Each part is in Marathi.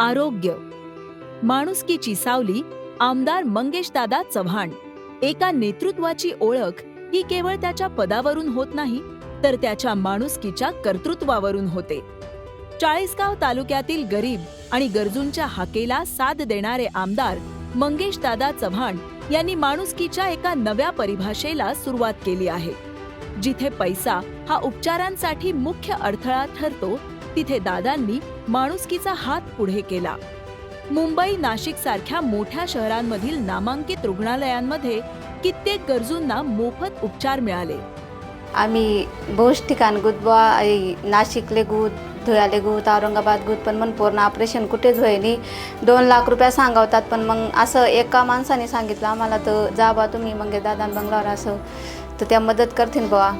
आरोग्य. माणुसकीची सावली आमदार मंगेशदादा चव्हाण. एका नेतृत्वाची ओळख ही केवळ त्याच्या पदावरून होत नाही तर त्याच्या माणुसकीच्या कर्तृत्वावरून होते. चाळीसगाव तालुक्यातील गरीब आणि गरजूंच्या हाकेला साथ देणारे आमदार मंगेशदादा चव्हाण यांनी माणुसकीच्या एका नव्या परिभाषेला सुरुवात केली आहे. जिथे पैसा हा उपचारांसाठी मुख्य अडथळा ठरतो तिथे दादांनी माणुसकीचा हात पुढे केला. मुंबई नाशिक सारख्या मोठ्या शहरांमधील नामांकित रुग्णालयांमध्ये कित्येक गरजूंना मोफत उपचार मिळाले. आम्ही बहुश ठिकाण गुतबा नाशिकले गुत धुळ्याले गुत औरंगाबाद गुत पण मग पूर्ण ऑपरेशन कुठेच होईनी. दोन लाख रुपया सांगावतात पण मग असं एका माणसाने सांगितलं आम्हाला तर जा बा तुम्ही मग दादा बंगलावर असं. तर त्या मदत करतील बुवा.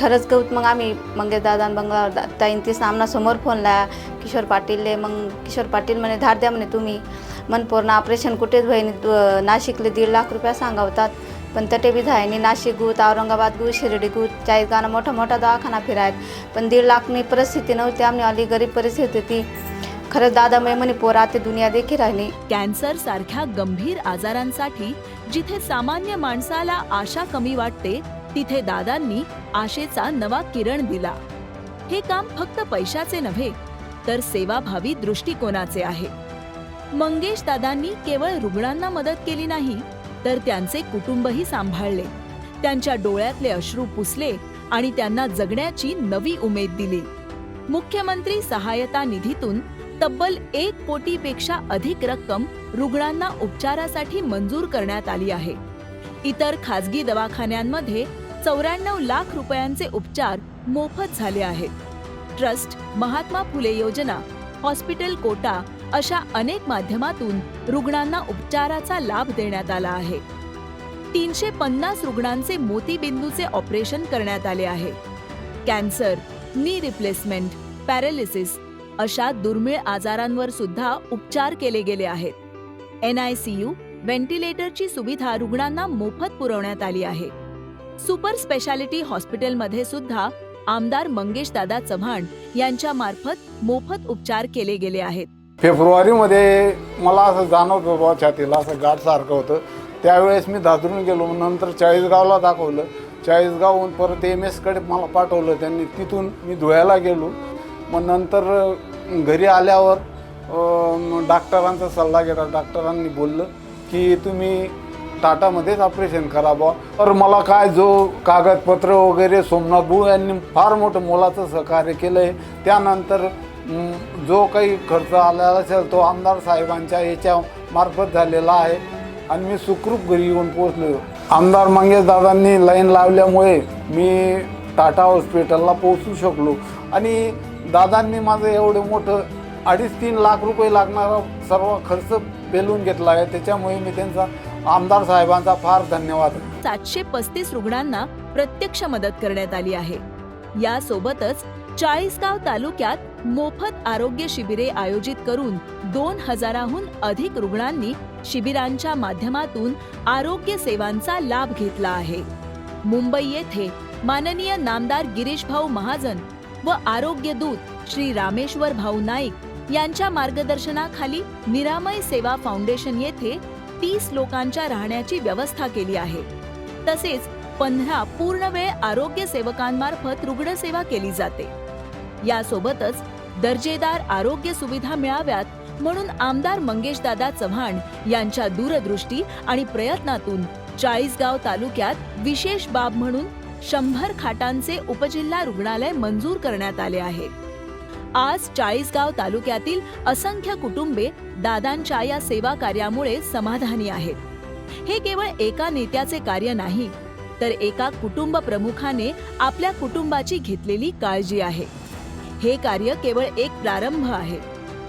खरंच गौत मग आम्ही मंगे दादा बंगलावर ताईन ती सामना समोर फोनला किशोर पाटीलले मग किशोर पाटील म्हणे धाड द्या म्हणे तुम्ही. मन पूर्ण ऑपरेशन कुठेच होईनी. नाशिकले दीड लाख रुपया सांगावतात. पण तटे बी झायनी नाशिक गुत औरंगाबाद गुत शिर्डी गुत चाळीसगावना मोठा मोठा दवाखाना फिरायत. पण दीड लाखनी परिस्थिती नव्हती. आम्ही आली गरीब परिस्थिती होती. खरंच दादा मी म्हणे पोर ते दुनिया देखील राहिली. कॅन्सर सारख्या गंभीर आजारांसाठी जिथे सामान्य माणसाला आशा कमी वाटते तिथे दादांनी आशेचा नवा किरण दिला. हे काम फक्त पैशाचे नव्हे तर सेवाभावी दृष्टिकोनाचे आहे. मंगेश दादांनी केवळ रुग्णांना मदत केली नाही तर त्यांचे कुटुंबही सांभाळले. त्यांच्या डोळ्यातले अश्रू पुसले आणि त्यांना जगण्याची नवी उमेद दिली. मुख्यमंत्री सहायता निधीतून तब्बल एक कोटीपेक्षा अधिक रक्कम रुग्णांना उपचारासाठी मंजूर करण्यात आली आहे. इतर खाजगी दवाखान्यांमध्ये चौऱ्याण्णव लाख रुपयांचे उपचार मोफत झाले आहेत. ट्रस्ट महात्मा फुले योजना हॉस्पिटल कोटा अशा अनेक माध्यमातून रुग्णांना उपचाराचा लाभ देण्यात आला आहे. तीनशे पन्नास रुग्णांचे मोतीबिंदूचे ऑपरेशन करण्यात आले आहे. कॅन्सर नी रिप्लेसमेंट पॅरालिसिस अशा दुर्मिळ आजारांवर सुद्धा उपचार केले गेले आहेत. एन आय सी यू व्हेंटिलेटरची सुविधा रुग्णांना मोफत पुरवण्यात आली आहे. सुपर स्पेशालिटी हॉस्पिटलमध्ये सुद्धा आमदार मंगेशदादा चव्हाण यांच्या मार्फत मोफत उपचार केले गेले आहेत. फेब्रुवारीमध्ये मला असं जाणवत होतं छातीला असं गाठ सारखं होतं. त्यावेळेस मी धादरून गेलो नंतर चाळीसगावला दाखवलं. चाळीसगावहून परत एम एसकडे मला पाठवलं त्यांनी तिथून मी धुळ्याला गेलो. मग नंतर घरी आल्यावर डॉक्टरांचा सल्ला घेतला डॉक्टरांनी बोललं की तुम्ही टाटामध्येच ऑपरेशन करा तर मला काय जो कागदपत्र वगैरे सोमनाथ भाऊ यांनी फार मोठं मोलाचं सहकार्य केलं आहे त्यानंतर जो काही खर्च आलेला असेल तो आमदार साहेबांच्या याच्या मार्फत झालेला आहे. आणि मी सुखरूप घरी येऊन पोहोचलो आमदार मंगेश दादांनी लाईन लावल्यामुळे मी टाटा हॉस्पिटलला पोहोचू शकलो. आणि दादांनी माझं एवढं मोठं अडीच तीन लाख रुपये लागणारा सर्व खर्च पेलून घेतला आहे. त्याच्यामुळे मी त्यांचा आमदार साहेबांचा फार धन्यवाद. सातशे पस्तीस रुग्णांना प्रत्यक्ष मदत करण्यात आली आहे. यासोबतच चाळीसगाव तालुक्यात मोफत आरोग्य शिबिरे आयोजित करून दोन हजाराहून अधिक रुग्णांनी शिबिरांच्या माध्यमातून आरोग्य सेवांचा लाभ घेतला आहे. मुंबई येथे माननीय नामदार गिरीश भाऊ महाजन व आरोग्य दूत श्री रामेश्वर भाऊ नाईक यांच्या मार्गदर्शनाखाली निरामय सेवा फाउंडेशन येथे तीस लोकांच्या राहण्याची व्यवस्था केली आहे. तसेच पंधरा पूर्णवेळ आरोग्य सेवकांमार्फत रुग्णसेवा केली जाते. यासोबतच दर्जेदार आरोग्य सुविधा मिळाव्यात म्हणून आमदार मंगेशदादा चव्हाण यांच्या दूरदृष्टी आणि प्रयत्नातून चाळीसगाव तालुक्यात विशेष बाब म्हणून शंभर खाटांचे उपजिल्हा रुग्णालय मंजूर करण्यात आले आहे. आज चाळीसगाव तालुक्यातील असंख्य कुटुंबे दादांच्या या सेवा कार्यामुळे समाधानी आहेत. हे केवळ एका नेत्याचे कार्य नाही तर एका कुटुंब प्रमुखाने आपल्या कुटुंबाची घेतलेली काळजी आहे. हे कार्य केवळ एक प्रारंभ आहे.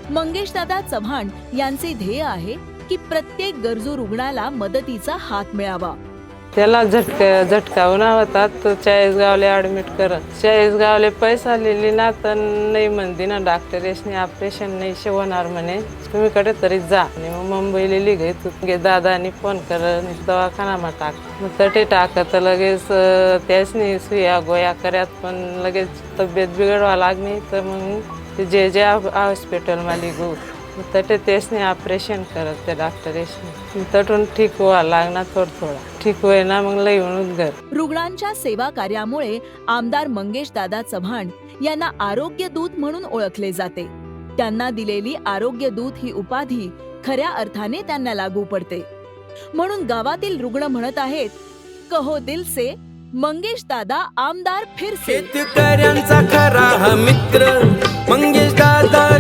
मंगेशदादा चव्हाण यांचे ध्येय आहे की प्रत्येक गरजू रुग्णाला मदतीचा हात मिळावा. त्याला झटका झटकावून होता तर चाळीसगावले ॲडमिट करत. चाळीसगावले पैसा आलेली ना तर नाही म्हणते ना डॉक्टर यासनी ऑपरेशन नाही शिवणार म्हणे. तुम्ही कडे तरी जा. आणि मग मुंबईला लिघे तुझे दादानी फोन कर दवाखाना टाक. मग तटे टाकत तर लगेच त्याचनी त्यासनी सुया गोया करत पण लगेच तब्येत बिघडवा लागली. तर मग ते जे जे हॉस्पिटलमध्ये लिघू तटे तेचने ऑपरेशन करत त्या डॉक्टर येसने. तटून ठीक व्हायला लागणार थोडं थोडं. ठीक होईना मग लई म्हणून घर. रुग्णांच्या सेवा कार्यामुळे आमदार मंगेश दादा चव्हाण यांना आरोग्य दूत म्हणून ओळखले जाते. त्यांना दिलेली आरोग्य दूत ही उपाधी खऱ्या अर्थाने त्यांना लागू पडते. म्हणून गावातील रुग्ण म्हणत आहेत कहो दिल से मंगेश दादा आमदार फिरसे शेतकऱ्यांचा खरा हा मित्र मंगेश दादा पुत्र